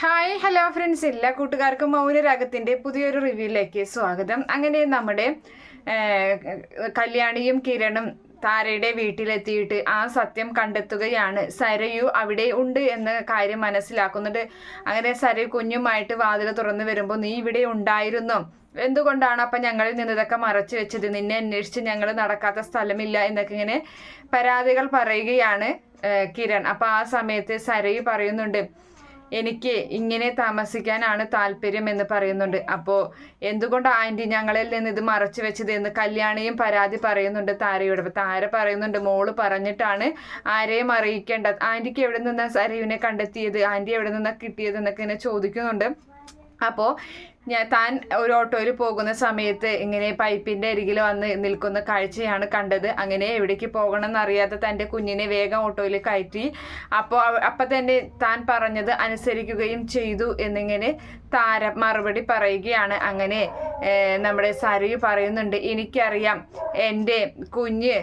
Hi hello friends എല്ലാ കൂട്ടുകാർക്കും മൗനരാഗത്തിന്റെ പുതിയൊരു റിവ്യൂയിലേക്ക് സ്വാഗതം. അങ്ങനെ നമ്മുടെ കല്യാണിയും കിരണും താരയുടെ വീട്ടിലെത്തിയിട്ട് ആ സത്യം കണ്ടെത്തുകയാണ്. സരയു അവിടെ ഉണ്ട് എന്ന കാര്യം മനസ്സിലാക്കുന്നുണ്ട്. അങ്ങനെ സരയു കുഞ്ഞുമായിട്ട് വാതിൽ തുറന്നു വരുമ്പോൾ നീ ഇവിടെ ഉണ്ടായിരുന്നു. എന്തുകൊണ്ടാണ് അപ്പം ഞങ്ങളിൽ നിന്നതൊക്കെ മറച്ചു വെച്ചത്? നിന്നെ അന്വേഷിച്ച് ഞങ്ങൾ നടക്കാത്ത സ്ഥലമില്ല എന്നൊക്കെ ഇങ്ങനെ പരാതികൾ പറയുകയാണ് കിരൺ. അപ്പം ആ സമയത്ത് സരയു പറയുന്നുണ്ട് എനിക്ക് ഇങ്ങനെ താമസിക്കാനാണ് താല്പര്യം എന്ന് പറയുന്നുണ്ട്. അപ്പോൾ എന്തുകൊണ്ട് ആന്റി ഞങ്ങളിൽ നിന്ന് ഇത് മറച്ചു വെച്ചത് എന്ന് കല്യാണിയും പരാതി പറയുന്നുണ്ട് താരയോട്. അപ്പോൾ താര പറയുന്നുണ്ട് മോൾ പറഞ്ഞിട്ടാണ് ആരെയും അറിയിക്കേണ്ടത്. ആന്റിക്ക് എവിടെ നിന്നാണ് സരയുവിനെ കണ്ടെത്തിയത്? ആന്റി എവിടെ നിന്നാണ് കിട്ടിയത് എന്നൊക്കെ ഇങ്ങനെ ചോദിക്കുന്നുണ്ട്. അപ്പോൾ ഞാൻ താൻ ഒരു ഓട്ടോയിൽ പോകുന്ന സമയത്ത് ഇങ്ങനെ പൈപ്പിന്റെ അരികിൽ വന്ന് നിൽക്കുന്ന കാഴ്ചയാണ് കണ്ടത്. അങ്ങനെ എവിടേക്ക് പോകണം എന്നറിയാതെ തന്റെ കുഞ്ഞിനെ വേഗം ഓട്ടോയിൽ കയറ്റി. അപ്പോൾ അപ്പം തന്നെ താൻ പറഞ്ഞത് അനുസരിക്കുകയും ചെയ്തു എന്നിങ്ങനെ താര മറുപടി പറയുകയാണ്. അങ്ങനെ നമ്മുടെ സരയു പറയുന്നുണ്ട് എനിക്കറിയാം എന്റെ കുഞ്ഞ്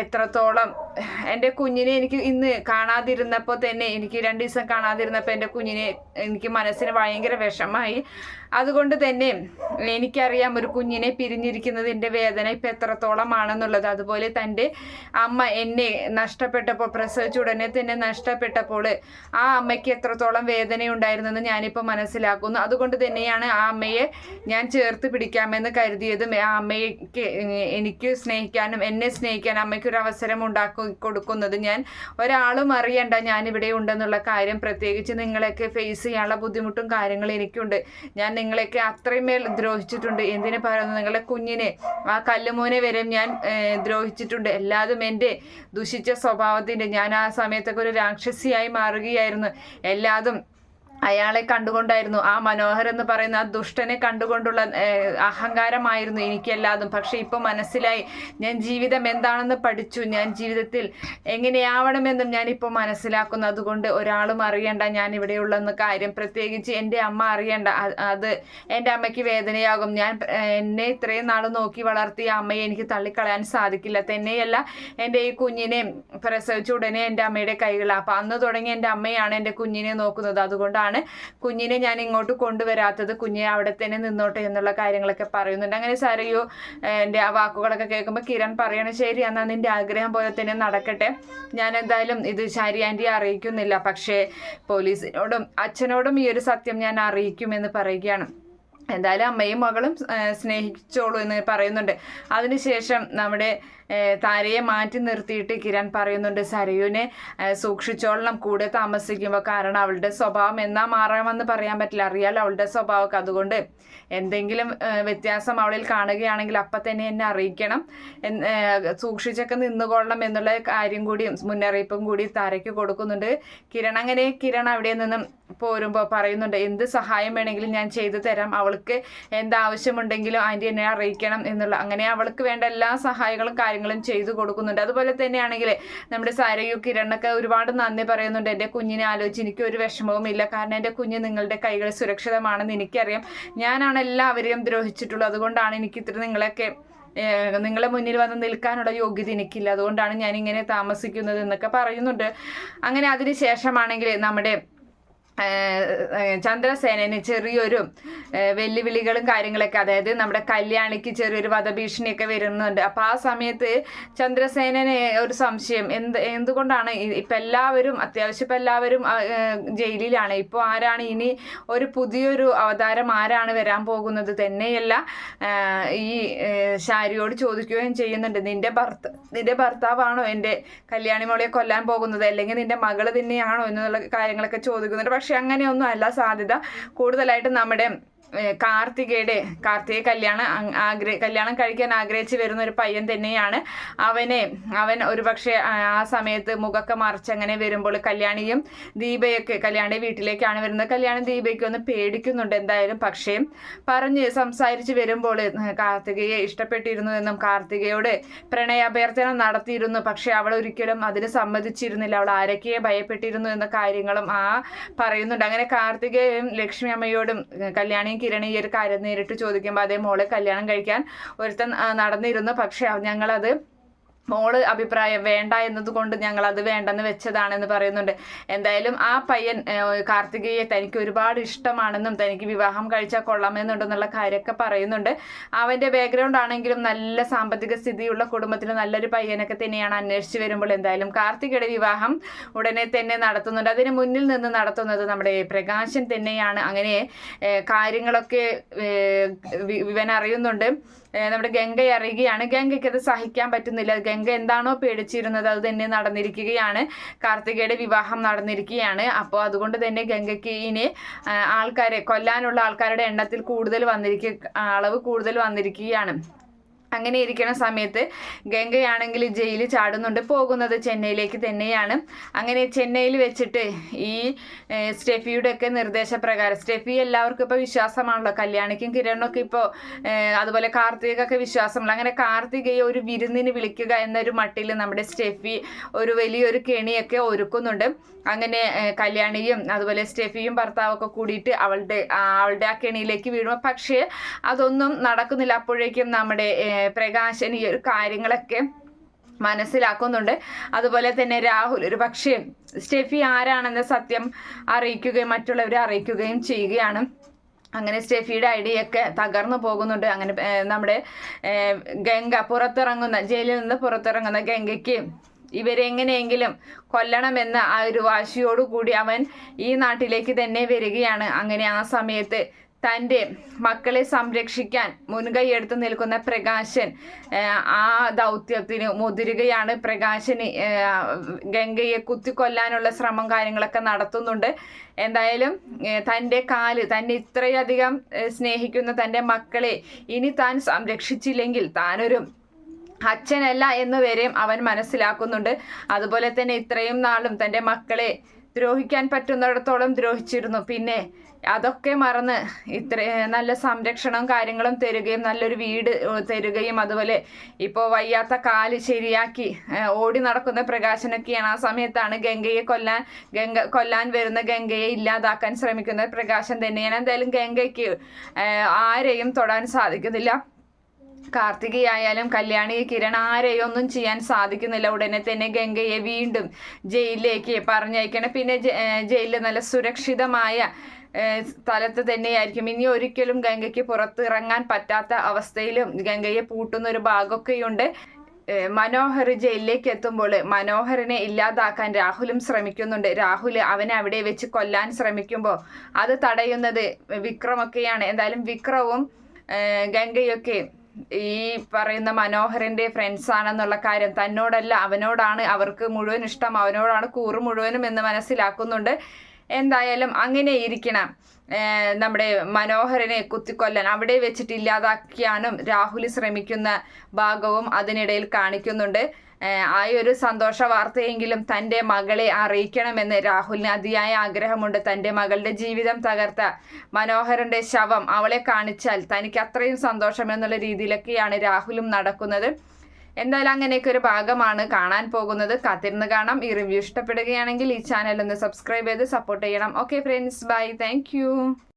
എത്രത്തോളം എന്റെ കുഞ്ഞിനെ എനിക്ക് ഇന്ന് കാണാതിരുന്നപ്പോൾ തന്നെ എനിക്ക് രണ്ട് ദിവസം കാണാതിരുന്നപ്പോൾ എന്റെ കുഞ്ഞിനെ എനിക്ക് മനസ്സിന് ഭയങ്കര വിഷമായി. അതുകൊണ്ട് തന്നെ എനിക്കറിയാം ഒരു കുഞ്ഞിനെ പിരിഞ്ഞിരിക്കുന്നതിന്റെ വേദന ഇപ്പം എത്രത്തോളമാണെന്നുള്ളത്. അതുപോലെ തന്റെ അമ്മ എന്നെ നഷ്ടപ്പെട്ടപ്പോൾ പ്രസവിച്ച ഉടനെ തന്നെ നഷ്ടപ്പെട്ടപ്പോൾ ആ അമ്മയ്ക്ക് എത്രത്തോളം വേദനയുണ്ടായിരുന്നെന്ന് ഞാനിപ്പോൾ മനസ്സിലാക്കുന്നു. അതുകൊണ്ട് തന്നെയാണ് ആ അമ്മയെ ഞാൻ ചേർത്ത് പിടിക്കാമെന്ന് കരുതിയതും ആ അമ്മയ്ക്ക് എനിക്ക് സ്നേഹിക്കാനും എന്നെ സ്നേഹിക്കാനും അമ്മയ്ക്കൊരു അവസരം ഉണ്ടാക്കി കൊടുക്കുന്നത്. ഞാൻ ഒരാളും അറിയണ്ട ഞാൻ ഇവിടെ ഉണ്ടെന്നുള്ള കാര്യം പ്രത്യേകിച്ച് നിങ്ങളെയൊക്കെ ഫേസ് ചെയ്യാനുള്ള ബുദ്ധിമുട്ടും കാര്യങ്ങളും എനിക്കുണ്ട്. ഞാൻ നിങ്ങളെയൊക്കെ അത്രയും മേൽ ദ്രോഹിച്ചിട്ടുണ്ട്. എന്തിനു പറയുന്നു? നിങ്ങളുടെ കുഞ്ഞിനെ ആ കല്ലുമോനെ വരെ ഞാൻ ദ്രോഹിച്ചിട്ടുണ്ട്. എല്ലാതും എന്റെ ദുഷിച്ച സ്വഭാവത്തിന്റെ. ഞാൻ ആ സമയത്തൊക്കെ ഒരു രാക്ഷസിയായി മാറുകയായിരുന്നു. എല്ലാതും അയാളെ കണ്ടുകൊണ്ടായിരുന്നു. ആ മനോഹർ എന്ന് പറയുന്ന ആ ദുഷ്ടനെ കണ്ടുകൊണ്ടുള്ള അഹങ്കാരമായിരുന്നു എനിക്കെല്ലാതും. പക്ഷെ ഇപ്പൊ മനസ്സിലായി ഞാൻ ജീവിതം എന്താണെന്ന് പഠിച്ചു. ഞാൻ ജീവിതത്തിൽ എങ്ങനെയാവണമെന്നും ഇപ്പൊ മനസ്സിലാക്കുന്നു. അതുകൊണ്ട് ഒരാളും അറിയണ്ട ഞാൻ ഇവിടെയുള്ളെന്ന കാര്യം. പ്രത്യേകിച്ച് എന്റെ അമ്മ അറിയണ്ട. അത് എന്റെ അമ്മയ്ക്ക് വേദനയാകും. ഞാൻ എന്നെ ഇത്രയും നാൾ നോക്കി വളർത്തിയ അമ്മയെ എനിക്ക് തള്ളിക്കളയാൻ സാധിക്കില്ല. തന്നെയല്ല എന്റെ ഈ കുഞ്ഞിനെ പ്രസവിച്ച ഉടനെ എന്റെ അമ്മയുടെ കൈകൾ അപ്പം അന്ന് തുടങ്ങി എന്റെ അമ്മയാണ് എന്റെ കുഞ്ഞിനെ നോക്കുന്നത്. അതുകൊണ്ടാണ് കുഞ്ഞിനെ ഞാൻ ഇങ്ങോട്ട് കൊണ്ടുവരാത്തത് കുഞ്ഞെ അവിടെ തന്നെ നിന്നോട്ടെ എന്നുള്ള കാര്യങ്ങളൊക്കെ പറയുന്നുണ്ട്. അങ്ങനെ സരയു എന്റെ ആ വാക്കുകളൊക്കെ കേൾക്കുമ്പോൾ കിരൺ പറയണ ശരി എന്നാൽ നിന്റെ ആഗ്രഹം പോലെ തന്നെ നടക്കട്ടെ. ഞാൻ എന്തായാലും ഇത് ശരി ആന്റി അറിയിക്കുന്നില്ല. പക്ഷേ പോലീസിനോടും അച്ഛനോടും ഈ ഒരു സത്യം ഞാൻ അറിയിക്കുമെന്ന് പറയുകയാണ്. എന്തായാലും അമ്മയും മകളും സ്നേഹിച്ചോളൂ എന്ന് പറയുന്നുണ്ട്. അതിനുശേഷം നമ്മുടെ താരയെ മാറ്റി നിർത്തിയിട്ട് കിരൺ പറയുന്നുണ്ട് സരയുവിനെ സൂക്ഷിച്ചോളണം. കൂടെ താമസിക്കുമ്പോൾ കാരണം അവളുടെ സ്വഭാവം എന്നാ മാറാമെന്ന് പറയാൻ പറ്റില്ല. അറിയാലോ അവളുടെ സ്വഭാവമൊക്കെ. അതുകൊണ്ട് എന്തെങ്കിലും വ്യത്യാസം അവളിൽ കാണുകയാണെങ്കിൽ അപ്പം തന്നെ എന്നെ അറിയിക്കണം. സൂക്ഷിച്ചൊക്കെ നിന്നുകൊള്ളണം എന്നുള്ള കാര്യം കൂടി മുന്നറിയിപ്പും കൂടി താരയ്ക്ക് കൊടുക്കുന്നുണ്ട്. കിരൺ അങ്ങനെ കിരൺ അവിടെ നിന്നും പോരുമ്പോൾ പറയുന്നുണ്ട് എന്ത് സഹായം വേണമെങ്കിലും ഞാൻ ചെയ്തു തരാം. അവൾക്ക് എന്താവശ്യമുണ്ടെങ്കിലും ആന്റി എന്നെ അറിയിക്കണം എന്നുള്ള. അങ്ങനെ അവൾക്ക് വേണ്ട എല്ലാ സഹായങ്ങളും കാര്യങ്ങളും ചെയ്തു കൊടുക്കുന്നുണ്ട്. അതുപോലെ തന്നെയാണെങ്കിൽ നമ്മുടെ സാരയു കിരണൊക്കെ ഒരുപാട് നന്ദി പറയുന്നുണ്ട്. എന്റെ കുഞ്ഞിനെ ആലോചിച്ച് എനിക്ക് ഒരു വിഷമവും ഇല്ല. കാരണം എന്റെ കുഞ്ഞ് നിങ്ങളുടെ കൈകൾ സുരക്ഷിതമാണെന്ന് എനിക്കറിയാം. ഞാനാണ് എല്ലാവരെയും ദ്രോഹിച്ചിട്ടുള്ളത്. അതുകൊണ്ടാണ് എനിക്ക് ഇത്ര നിങ്ങളൊക്കെ നിങ്ങളെ മുന്നിൽ വന്ന് നിൽക്കാനുള്ള യോഗ്യത എനിക്കില്ല. അതുകൊണ്ടാണ് ഞാൻ ഇങ്ങനെ താമസിക്കുന്നത് എന്നൊക്കെ പറയുന്നുണ്ട്. അങ്ങനെ അതിന് ശേഷമാണെങ്കിൽ നമ്മുടെ ചന്ദ്രസേനന് ചെറിയൊരു വെല്ലുവിളികളും കാര്യങ്ങളൊക്കെ അതായത് നമ്മുടെ കല്യാണിക്ക് ചെറിയൊരു വധഭീഷണിയൊക്കെ വരുന്നുണ്ട്. അപ്പോൾ ആ സമയത്ത് ചന്ദ്രസേനന് ഒരു സംശയം എന്ത് എന്തുകൊണ്ടാണ് ഇപ്പം എല്ലാവരും അത്യാവശ്യം ഇപ്പം എല്ലാവരും ജയിലിലാണ്. ഇപ്പോൾ ആരാണ് ഇനി ഒരു പുതിയൊരു അവതാരം ആരാണ് വരാൻ പോകുന്നത്? തന്നെയല്ല ഈ ശാരിയോട് ചോദിക്കുകയും ചെയ്യുന്നുണ്ട്. നിന്റെ ഭർത്ത നിന്റെ ഭർത്താവാണോ എന്റെ കല്യാണി മോളെ കൊല്ലാൻ പോകുന്നത്? അല്ലെങ്കിൽ നിന്റെ മകൾ തന്നെയാണോ? എന്നുള്ള കാര്യങ്ങളൊക്കെ ചോദിക്കുന്നുണ്ട്. പക്ഷെ അങ്ങനെയൊന്നും അല്ല സാധ്യത. കൂടുതലായിട്ട് നമ്മുടെ കാർത്തികയുടെ കാർത്തിക കല്യാണം ആഗ്രഹ കല്യാണം കഴിക്കാൻ ആഗ്രഹിച്ച് വരുന്ന ഒരു പയ്യൻ തന്നെയാണ്. അവനെ അവൻ ഒരുപക്ഷെ ആ സമയത്ത് മുഖമൊക്കെ മറിച്ച് അങ്ങനെ വരുമ്പോൾ കല്യാണിയും ദീപയൊക്കെ കല്യാണി വീട്ടിലേക്കാണ് വരുന്നത്. കല്യാണി ദീപയ്ക്ക് ഒന്ന് പേടിക്കുന്നുണ്ട് എന്തായാലും. പക്ഷേ പറഞ്ഞ് സംസാരിച്ച് വരുമ്പോൾ കാർത്തികയെ ഇഷ്ടപ്പെട്ടിരുന്നു എന്നും കാർത്തികയോട് പ്രണയാഭ്യർത്ഥന നടത്തിയിരുന്നു. പക്ഷേ അവൾ ഒരിക്കലും അതിന് സമ്മതിച്ചിരുന്നില്ല. അവൾ ആരൊക്കെയെ ഭയപ്പെട്ടിരുന്നു എന്ന കാര്യങ്ങളും ആ പറയുന്നുണ്ട്. അങ്ങനെ കാർത്തികയും ലക്ഷ്മി അമ്മയോടും കല്യാണിയും കിരണി ഈ ഒരു കാര്യം നേരിട്ട് ചോദിക്കുമ്പോൾ അതേ മോളെ കല്യാണം കഴിക്കാൻ ഒരുത്തൻ നടന്നിരുന്നു. പക്ഷെ ഞങ്ങളത് മോൾ അഭിപ്രായം വേണ്ട എന്നതുകൊണ്ട് ഞങ്ങൾ അത് വേണ്ടെന്ന് വെച്ചതാണെന്ന് പറയുന്നുണ്ട്. എന്തായാലും ആ പയ്യൻ കാർത്തികയെ തനിക്ക് ഒരുപാട് ഇഷ്ടമാണെന്നും തനിക്ക് വിവാഹം കഴിച്ചാൽ കൊള്ളാമെന്നുണ്ടെന്നുള്ള കാര്യമൊക്കെ പറയുന്നുണ്ട്. അവന്റെ ബാക്ക്ഗ്രൗണ്ട് ആണെങ്കിലും നല്ല സാമ്പത്തിക സ്ഥിതിയുള്ള കുടുംബത്തിൽ നല്ലൊരു പയ്യനൊക്കെ തന്നെയാണ് അന്വേഷിച്ച് വരുമ്പോൾ എന്തായാലും കാർത്തികയുടെ വിവാഹം ഉടനെ തന്നെ നടത്തുന്നുണ്ട്. അതിന് മുന്നിൽ നിന്ന് നടത്തുന്നത് നമ്മുടെ പ്രകാശൻ തന്നെയാണ്. അങ്ങനെ കാര്യങ്ങളൊക്കെ ഇവൻ അറിയുന്നുണ്ട്. നമ്മുടെ ഗംഗയെ അറിയുകയാണ്. ഗംഗയ്ക്ക് അത് സഹിക്കാൻ പറ്റുന്നില്ല. ഗംഗ എന്താണോ പേടിച്ചിരുന്നത് അത് തന്നെ നടന്നിരിക്കുകയാണ്. കാർത്തികയുടെ വിവാഹം നടന്നിരിക്കുകയാണ്. അപ്പോൾ അതുകൊണ്ട് തന്നെ ഗംഗയ്ക്ക് ഇനി ആൾക്കാരെ കൊല്ലാനുള്ള ആൾക്കാരുടെ എണ്ണത്തിൽ കൂടുതൽ വന്നിരിക്കുക അളവ് കൂടുതൽ വന്നിരിക്കുകയാണ്. അങ്ങനെ ഇരിക്കുന്ന സമയത്ത് ഗംഗയാണെങ്കിൽ ജയിലിൽ ചാടുന്നുണ്ട്. പോകുന്നത് ചെന്നൈയിലേക്ക് തന്നെയാണ്. അങ്ങനെ ചെന്നൈയിൽ വെച്ചിട്ട് ഈ സ്റ്റെഫിയുടെ ഒക്കെ നിർദ്ദേശപ്രകാരം സ്റ്റെഫി എല്ലാവർക്കും ഇപ്പോൾ വിശ്വാസമാണല്ലോ. കല്യാണിക്കും കിരണൊക്കെ ഇപ്പോൾ അതുപോലെ കാർത്തികക്കൊക്കെ വിശ്വാസമുള്ള അങ്ങനെ കാർത്തികയെ ഒരു വിരുന്നിന് വിളിക്കുക എന്നൊരു മട്ടിൽ നമ്മുടെ സ്റ്റെഫി ഒരു വലിയൊരു കെണിയൊക്കെ ഒരുക്കുന്നുണ്ട്. അങ്ങനെ കല്യാണിയും അതുപോലെ സ്റ്റെഫിയും ഭർത്താവൊക്കെ കൂടിയിട്ട് അവളുടെ അവളുടെ ആ കെണിയിലേക്ക് വീഴും. പക്ഷേ അതൊന്നും നടക്കുന്നില്ല. അപ്പോഴേക്കും നമ്മുടെ പ്രകാശൻ ഈ ഒരു കാര്യങ്ങളൊക്കെ മനസ്സിലാക്കുന്നുണ്ട്. അതുപോലെ തന്നെ രാഹുൽ ഒരു പക്ഷേ സ്റ്റെഫി ആരാണെന്ന സത്യം അറിയിക്കുകയും മറ്റുള്ളവരെ അറിയിക്കുകയും ചെയ്യുകയാണ്. അങ്ങനെ സ്റ്റെഫിയുടെ ഐഡിയൊക്കെ തകർന്നു പോകുന്നുണ്ട്. അങ്ങനെ നമ്മുടെ ഗംഗ പുറത്തിറങ്ങുന്ന ജയിലിൽ നിന്ന് പുറത്തിറങ്ങുന്ന ഗംഗയ്ക്ക് ഇവരെ എങ്ങനെയെങ്കിലും കൊല്ലണമെന്ന ആ ഒരു വാശിയോടുകൂടി അവൻ ഈ നാട്ടിലേക്ക് തന്നെ വരികയാണ്. അങ്ങനെ ആ സമയത്ത് തന്റെ മക്കളെ സംരക്ഷിക്കാൻ മുൻകൈ എടുത്ത് നിൽക്കുന്ന പ്രകാശൻ ആ ദൗത്യത്തിന് മുതിരുകയാണ്. പ്രകാശന് ഗംഗയെ കുത്തിക്കൊല്ലാനുള്ള ശ്രമം കാര്യങ്ങളൊക്കെ നടത്തുന്നുണ്ട്. എന്തായാലും തന്റെ കാൽ തന്നെ ഇത്രയധികം സ്നേഹിക്കുന്ന തന്റെ മക്കളെ ഇനി താൻ സംരക്ഷിച്ചില്ലെങ്കിൽ താനൊരു അച്ഛനല്ല എന്ന് വരെയും അവൻ മനസ്സിലാക്കുന്നുണ്ട്. അതുപോലെ തന്നെ ഇത്രയും നാളും തന്റെ മക്കളെ ദ്രോഹിക്കാൻ പറ്റുന്നിടത്തോളം ദ്രോഹിച്ചിരുന്നു. പിന്നെ അതൊക്കെ മറന്ന് ഇത്ര നല്ല സംരക്ഷണവും കാര്യങ്ങളും തരുകയും നല്ലൊരു വീട് തരുകയും അതുപോലെ ഇപ്പോൾ വയ്യാത്ത കാൽ ശരിയാക്കി ഓടി നടക്കുന്ന പ്രകാശനൊക്കെയാണ്. ആ സമയത്താണ് ഗംഗയെ കൊല്ലാൻ ഗംഗ കൊല്ലാൻ വരുന്ന ഗംഗയെ ഇല്ലാതാക്കാൻ ശ്രമിക്കുന്ന പ്രകാശൻ തന്നെയാണ്. എന്തായാലും ഗംഗയ്ക്ക് ആരെയും തൊടാൻ സാധിക്കുന്നില്ല. കാർത്തികയായാലും കല്യാണി കിരൺ ആരെയും ഒന്നും ചെയ്യാൻ സാധിക്കുന്നില്ല. ഉടനെ തന്നെ ഗംഗയെ വീണ്ടും ജയിലിലേക്ക് പറഞ്ഞയക്കണം. പിന്നെ ജയിലിൽ നല്ല സുരക്ഷിതമായ സ്ഥലത്ത് തന്നെയായിരിക്കും. ഇനി ഒരിക്കലും ഗംഗയ്ക്ക് പുറത്തിറങ്ങാൻ പറ്റാത്ത അവസ്ഥയിലും ഗംഗയെ പൂട്ടുന്ന ഒരു ഭാഗമൊക്കെയുണ്ട് മനോഹർ ജയിലിലേക്ക് എത്തുമ്പോൾ മനോഹറിനെ ഇല്ലാതാക്കാൻ രാഹുലും ശ്രമിക്കുന്നുണ്ട്. രാഹുൽ അവനെ അവിടെ വെച്ച് കൊല്ലാൻ ശ്രമിക്കുമ്പോൾ അത് തടയുന്നത് വിക്രമൊക്കെയാണ്. എന്തായാലും വിക്രവും ഗംഗയൊക്കെ ഈ പറയുന്ന മനോഹരന്റെ ഫ്രണ്ട്സ് ആണെന്നുള്ള കാര്യം തന്നോടല്ല അവനോടാണ് അവർക്ക് മുഴുവൻ ഇഷ്ടം അവനോടാണ് കൂറ് മുഴുവനും എന്ന് മനസ്സിലാക്കുന്നുണ്ട്. എന്തായാലും അങ്ങനെ ഇരിക്കണം. നമ്മുടെ മനോഹരനെ കുത്തിക്കൊല്ലാൻ. അവിടെ വെച്ചിട്ട് ഇല്ലാതാക്കിയാനും രാഹുൽ ശ്രമിക്കുന്ന ഭാഗവും അതിനിടയിൽ കാണിക്കുന്നുണ്ട്. ആ ഒരു സന്തോഷ വാർത്തയെങ്കിലും തന്റെ മകളെ അറിയിക്കണമെന്ന് രാഹുലിന് അതിയായ ആഗ്രഹമുണ്ട്. തന്റെ മകളുടെ ജീവിതം തകർത്ത മനോഹരന്റെ ശവം അവളെ കാണിച്ചാൽ തനിക്ക് അത്രയും സന്തോഷം എന്നുള്ള രീതിയിലൊക്കെയാണ് രാഹുലും നടക്കുന്നത്. എന്തായാലും അങ്ങനെയൊക്കെ ഒരു ഭാഗമാണ് കാണാൻ പോകുന്നത്. കാത്തിരുന്ന് കാണാം. ഈ റിവ്യൂ ഇഷ്ടപ്പെടുകയാണെങ്കിൽ ഈ ചാനൽ ഒന്ന് സബ്സ്ക്രൈബ് ചെയ്ത് സപ്പോർട്ട് ചെയ്യണം. Okay friends bye thank